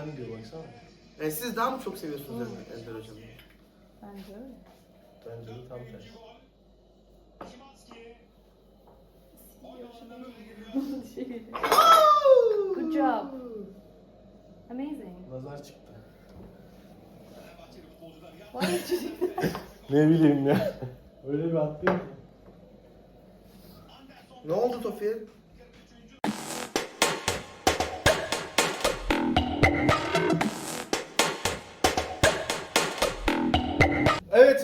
ben diyor baksana. Yani siz daha mı çok seviyorsunuz Ender, Ender hocam? Bence öyle. Bence de tam tersi. Şey. Good job. Amazing. Nazar çıktı. Ne bileyim ya. Öyle bir ki. Ne oldu Tofi'ye?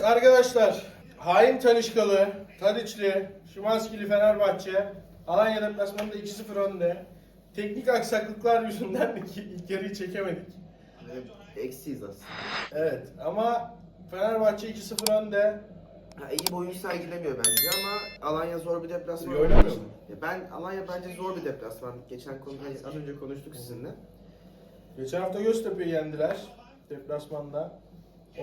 Arkadaşlar. Hain Talişkalı, Tadiçli, Şimanskili Fenerbahçe. Alanya deplasmanında 2-0 önde. Teknik aksaklıklar yüzünden ilk yarıyı çekemedik. Eksiyiz aslında. Evet ama Fenerbahçe 2-0 önde. Ha, iyi bir oyun sergilemiyor bence ama Alanya zor bir deplasman. İyi oynamıyor mu? Ya Ben Alanya bence zor bir deplasman. Geçen konu hani az önce konuştuk sizinle. Geçen hafta Göztepe'yi yendiler deplasmanda.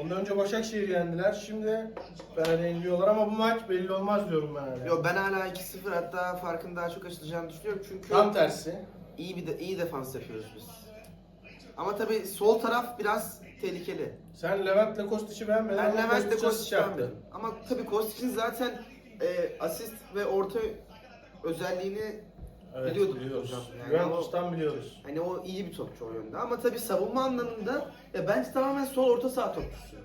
Ondan önce Başakşehir'i yendiler. Şimdi Fener'e yeniliyorlar ama bu maç belli olmaz diyorum ben hala. Yo ben hala 2-0 hatta farkın daha çok açılacağını düşünüyorum çünkü Tam tersi. iyi bir de, iyi defans yapıyoruz biz. Ama tabii sol taraf biraz tehlikeli. Sen Levent'le Kostic'i beğenmedin Ben ama Levent'le Kostić asist Kostic'i yaptı. Ama tabii Kostic'in zaten e, asist ve orta özelliğini Evet Biliyorduk biliyoruz. hocam. Yani Juventus'tan biliyoruz. hani o iyi bir topçu o yönde. Ama tabii savunma anlamında ya bence tamamen sol orta saha topçusu.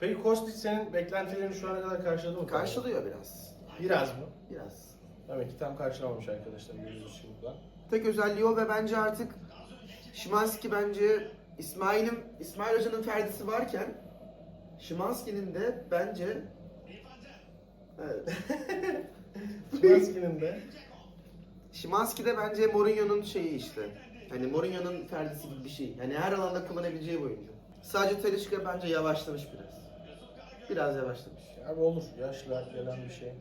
Peki Kostic senin beklentilerini şu ana kadar karşıladı mı? Karşılıyor biraz. Biraz mı? Biraz. Demek ki tam karşılamamış arkadaşlar görüyoruz şimdi. Tek özelliği o ve bence artık Şimanski bence İsmail'in İsmail Hoca'nın perdesi varken Şimanski'nin de bence Evet. Şimanski'nin de Şimanski de bence Mourinho'nun şeyi işte. Hani Mourinho'nun perdesi gibi bir şey. Yani her alanda kullanabileceği bir oyuncu. Sadece Talisca bence yavaşlamış biraz. Biraz yavaşlamış. abi olur yaşlı gelen bir şey.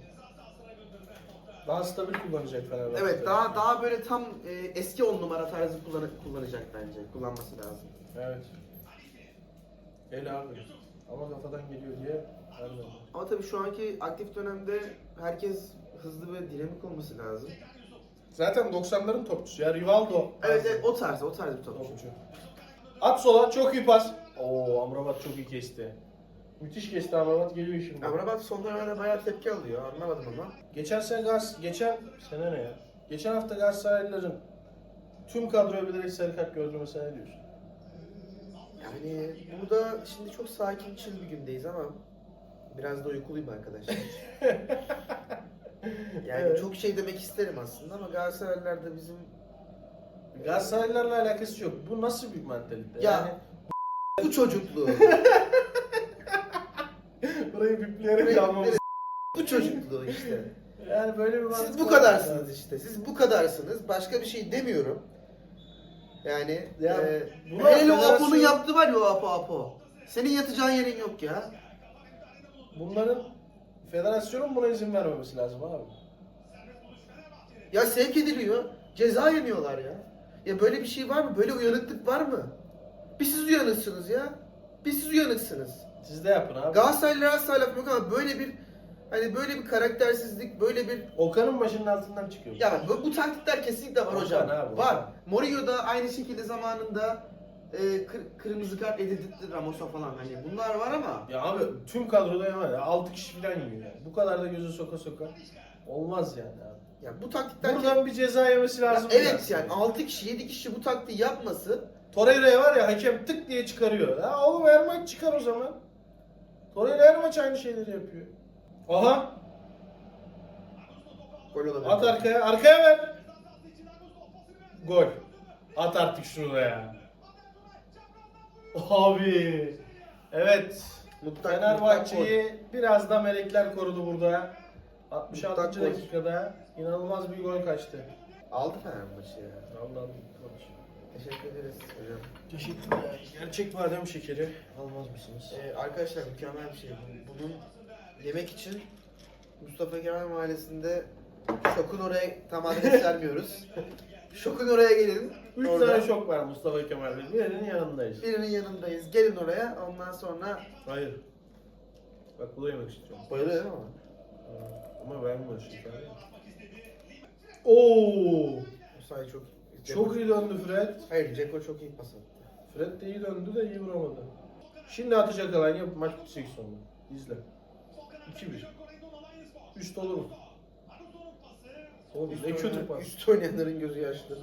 Daha stabil kullanacak Fenerbahçe. Evet daha daha böyle tam e, eski on numara tarzı kullan kullanacak bence. Kullanması lazım. Evet. El abi. Ama kafadan geliyor diye vermedi. Ama tabii şu anki aktif dönemde herkes hızlı ve dinamik olması lazım. Zaten 90'ların topçusu ya Rivaldo. Evet, evet o tarz, o tarz bir topçu. Topçu. At sola çok iyi pas. Oo Amrabat çok iyi kesti. Müthiş kesti Amrabat geliyor şimdi. Amrabat son dönemde bayağı tepki alıyor. Anlamadım ama. Geçen sene Gals geçen sene ne ya? Geçen hafta Galatasaraylıların tüm kadroya bilerek sarı kart gördürmesine ne diyorsun? Yani burada şimdi çok sakin, chill bir gündeyiz ama biraz da uykuluyum arkadaşlar. yani Evet. çok şey demek isterim aslında ama Galatasaraylılar da bizim Galatasaraylılarla alakası yok. Bu nasıl bir mentalite? Ya. Yani bu çocukluğu, burayı bipleyerek almamız. bu çocukluğu işte. Yani böyle bir Siz mantık bu var. kadarsınız işte. Siz bu kadarsınız. Başka bir şey demiyorum. Yani Ya, e, buna hele o Apo'nun yaptı var ya o Apo Apo. Senin yatacağın yerin yok ya. Bunların federasyonun buna izin vermemesi lazım abi. Ya sevk ediliyor. Ceza yemiyorlar ya. Ya böyle bir şey var mı? Böyle uyanıklık var mı? Bir siz uyanıksınız ya. Bir siz uyanıksınız. Siz de yapın abi. Galatasaraylılar asla laf yok ama böyle bir hani böyle bir karaktersizlik, böyle bir Okan'ın başının altından çıkıyor. ya bu, bu taktikler kesinlikle var Okan hocam. abi, var. Mourinho da aynı şekilde zamanında e, kır- kırmızı kart edildi Ramos'a falan hani bunlar var ama Ya abi tüm kadroda var ya 6 kişi falan yiyor yani. Bu kadar da gözü soka soka olmaz yani abi. ya bu taktikler Buradan bir ceza yemesi Ya lazım. evet yani 6 kişi 7 kişi bu taktiği yapması Torreira'ya var ya hakem tık diye çıkarıyor. Ya oğlum her maç çıkar o zaman. Torreira her maç aynı şeyleri yapıyor. Aha gol olabilir. at arkaya arkaya ver. Gol. At artık şunu da ya. Abi. Evet. Mutlak- Fenerbahçe'yi biraz da melekler korudu burada. 66. Mutlak gol. dakikada inanılmaz bir gol kaçtı. Aldı Fenerbahçe ya. Allah'ım. Teşekkür ederiz hocam. Teşekkürler. Gerçek badem şekeri almaz mısınız? Ee, arkadaşlar mükemmel bir şey. Bu- Bunun yemek için Mustafa Kemal Mahallesi'nde Şok'un oraya tam adres vermiyoruz. Şok'un oraya gelin. Üç Orada tane şok var Mustafa Kemal Bey. Birinin yanındayız. Birinin yanındayız. Gelin oraya. Ondan sonra Hayır. Bak bu da yemek istiyorum. bayılıyorum ama. Aa, Ama beğenmiyor şimdi. Oo! Bu sayı çok Çok iyi döndü Fred. Hayır Ceko çok iyi pas attı. Fred de iyi döndü de iyi vuramadı. Şimdi atacak Alanya maç bitecek sonra. İzle. 2-1. Üst olur mu? Oğlum ne kötü pas. Üst oynayanların gözü yaşlı.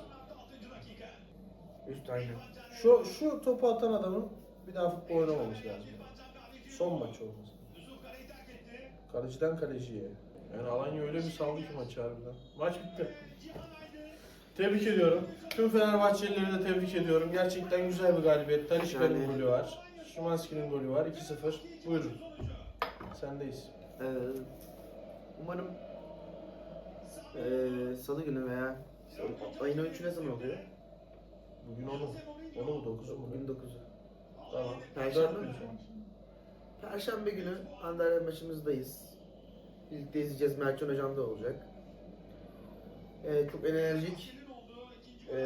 Üst aynen. Şu, şu topu atan adamın bir daha futbol oynamaması lazım. Son maç olması. Kaleciden kaleciye. Yani Alanya öyle bir saldı ki maçı harbiden. Maç bitti. Tebrik ediyorum. Tüm Fenerbahçelileri de tebrik ediyorum. Gerçekten güzel bir galibiyet. Talişka'nın Yani- golü var. Şimanski'nin golü var. 2-0. Buyurun. Sendeyiz. Ee, umarım ee, salı günü veya ayın 13'ü ne zaman oluyor? Bugün onu? Onu mu? 9'u mu? Bugün 9'u. Tamam. Perşembe mi? Perşembe günü Antalya maçımızdayız. Birlikte izleyeceğiz. Mertcan Hocam da olacak. Ee, çok enerjik, ee,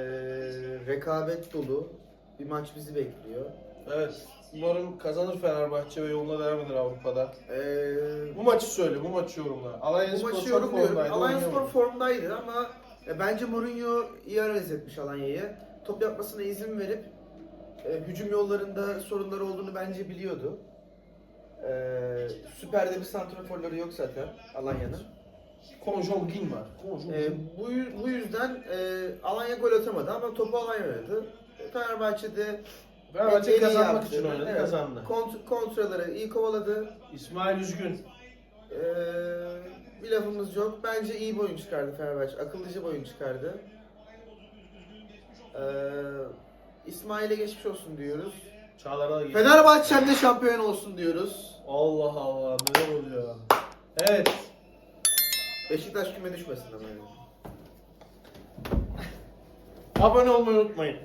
rekabet dolu bir maç bizi bekliyor. Evet. Umarım kazanır Fenerbahçe ve yoluna devam eder Avrupa'da. Ee, Bu maçı söyle, bu maçı yorumla. Alanya bu Spor maçı çok yorumluyorum. formdaydı, Alanya Spor oynayamadı. formdaydı ama e, bence Mourinho iyi analiz etmiş Alanya'yı. Top yapmasına izin verip e, hücum yollarında sorunları olduğunu bence biliyordu. E, süperde bir santraforları yok zaten Alanya'nın. Konjon Bin var. Konjon E, bu, bu yüzden e, Alanya gol atamadı ama topu Alanya oynadı. E, Fenerbahçe'de Fenerbahçe kazanmak yaptı. için oynadı, Evet. kazandı. Kont- kontraları iyi kovaladı. İsmail Üzgün. Ee, bir lafımız yok. Bence iyi bir oyun çıkardı Fenerbahçe. Akıllıca bir oyun çıkardı. Ee, İsmail'e geçmiş olsun diyoruz. Çağlar'a da gitti. Fenerbahçe'm de şampiyon olsun diyoruz. Allah Allah, neler oluyor? Evet. Beşiktaş küme düşmesin ama yani. Abone olmayı unutmayın.